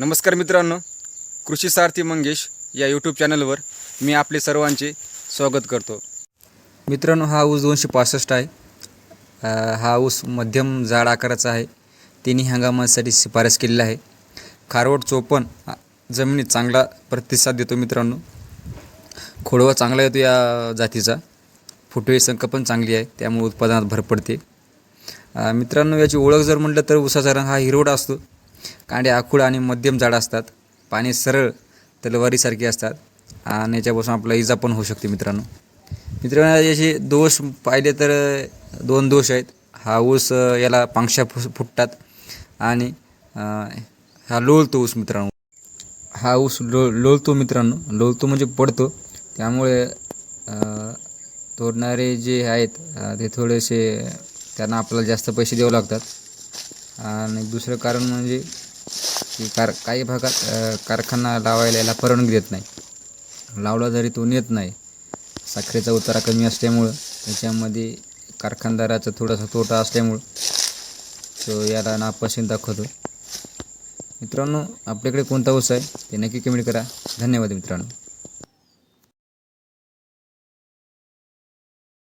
नमस्कार मित्रांनो कृषी सारथी मंगेश या यूट्यूब चॅनलवर मी आपले सर्वांचे स्वागत करतो. मित्रांनो हा ऊस दोनशे पासष्ट आहे. हा ऊस मध्यम जाड आकाराचा आहे. तिन्ही हंगामासाठी शिफारस केलेला आहे. खारवट चोपण जमिनीत चांगला प्रतिसाद देतो मित्रांनो. खोडवा चांगला येतो या जातीचा. फुटवे संख्या पण चांगली आहे त्यामुळे उत्पादनात भर पडते. मित्रांनो याची ओळख जर म्हटलं तर उसाचा रंग हा हिरवट असतो. कांडे आखूड आणि मध्यम जाड असतात. पाने सरळ तलवारीसारखी असतात. आणि याच्यापासून आपला इजा पण होऊ शकते मित्रांनो. मित्रांनो याचे दोष पाहिले तर दोन दोष आहेत. हा ऊस याला पांगशा फु फुटतात. आणि हा लोळतो ऊस मित्रांनो. हा ऊस लो लोळतो मित्रांनो. लोळतो म्हणजे पडतो. त्यामुळे तोडणारे जे आहेत ते थोडेसे त्यांना आपल्याला जास्त पैसे द्यावे लागतात. आणि दुसरं कारण म्हणजे की कार काही भागात कारखाना लावायला याला परवानगी देत नाही. लावला जरी तो नेत नाही. साखरेचा उतारा कमी असल्यामुळं त्याच्यामध्ये कारखानदाराचा थोडासा तोटा असल्यामुळं तो याला नापसंत दाखवतो. मित्रांनो आपल्याकडे कोणता ऊस आहे ते नक्की कमेंट करा. धन्यवाद मित्रांनो.